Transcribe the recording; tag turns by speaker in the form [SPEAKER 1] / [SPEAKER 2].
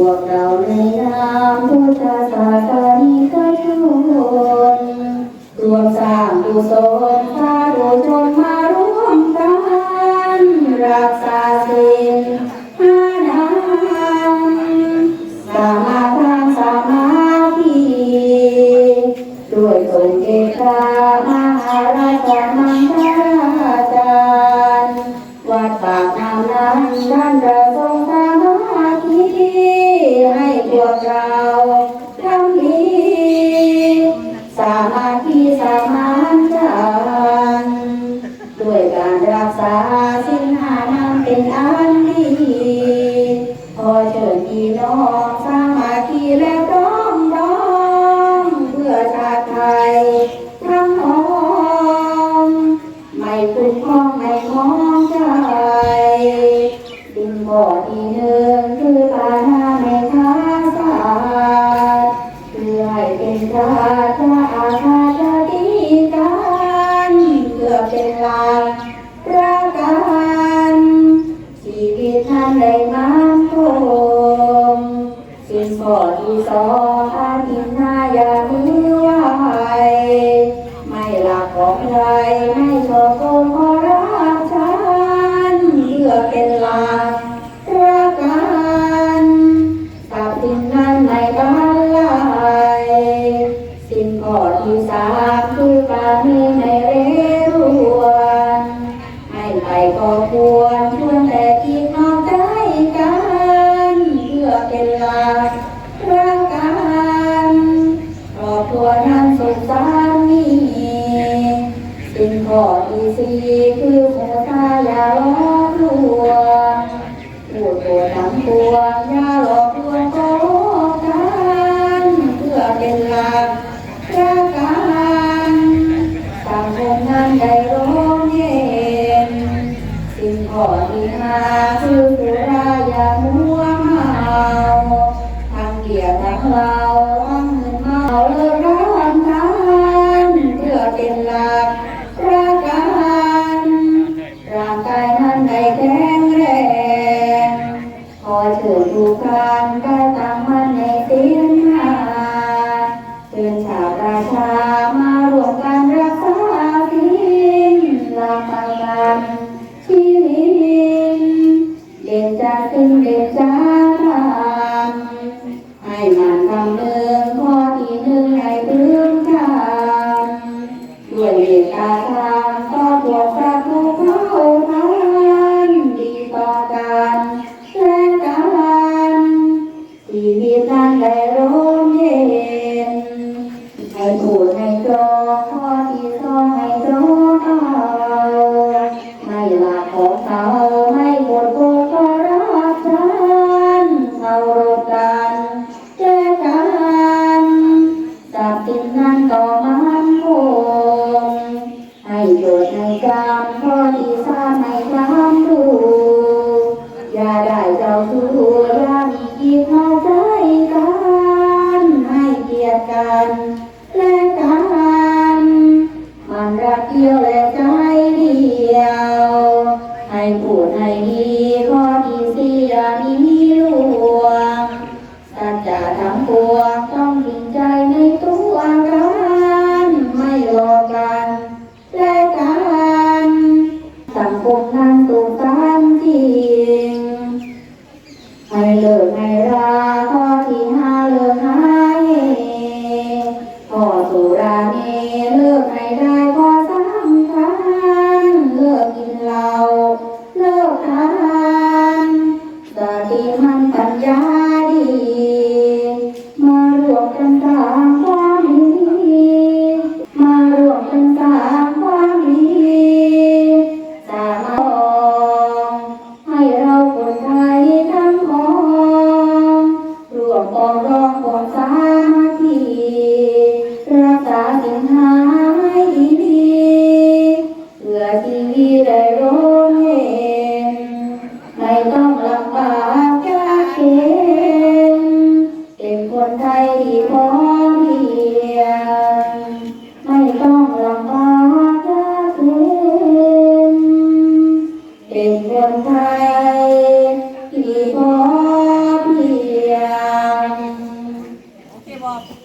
[SPEAKER 1] พวกเราในนามพุทธศาสนิกชนรวมสร้างกุศลสาธุชนมาร่วมกันรักษาศีลห้านาสามาทานสามาธิด้วยทรงเกตา บ่อที่หนึ่งคือปานาไม่ค้าสายเพื่อให้เป็นชาติอาคาจะดีกันเพื่อเป็นหลักประกันชีวิตท่านได้มั่นคงสิ่งบ่อที่สองอาทิน สิ่งก่อที่สามคือการมีในเรรวนไม่ไปก็ควรชวนแต่คิดนอกใจกัน เพื่อเป็นหลักระกันครอบครัวนั้นสุขสันต์มีสิ่งข้อที่สี่คือโมทายาหลอกลวงพูดโกรธทั้งปวงอย่าหลอก เป็นหลักประกันร่างกายนั้นได้แข็งแรงขอเชิญทุกท่านได้ตั้งมั่นในศีลห้าเชิญชาวราชามารวมกันรักษาศีลหลักประกันชีวิตเด่นจากสิ่งเด่นจาก วิตนั้นได้ร่มเย็นให้พูดให้ตรงข้อที่สองให้ตรงเอาไม่หลักของเขาไม่กดโกงก็รักฉันเคารพกันแก้กันจับติดนั้นต่อมันคงให้โจทย์ให้จำข้อที่สามให้จำดูอย่าได้เจ้าชู้อย่ามี กิจมาใจกันให้เกียรติกันและกันมันรักเดียวและใจเดียว ให้พูดให้ดีข้อที่สี่อย่ามีลวงสัจจะทั้งปวงต้องจริงใจ
[SPEAKER 2] Bình.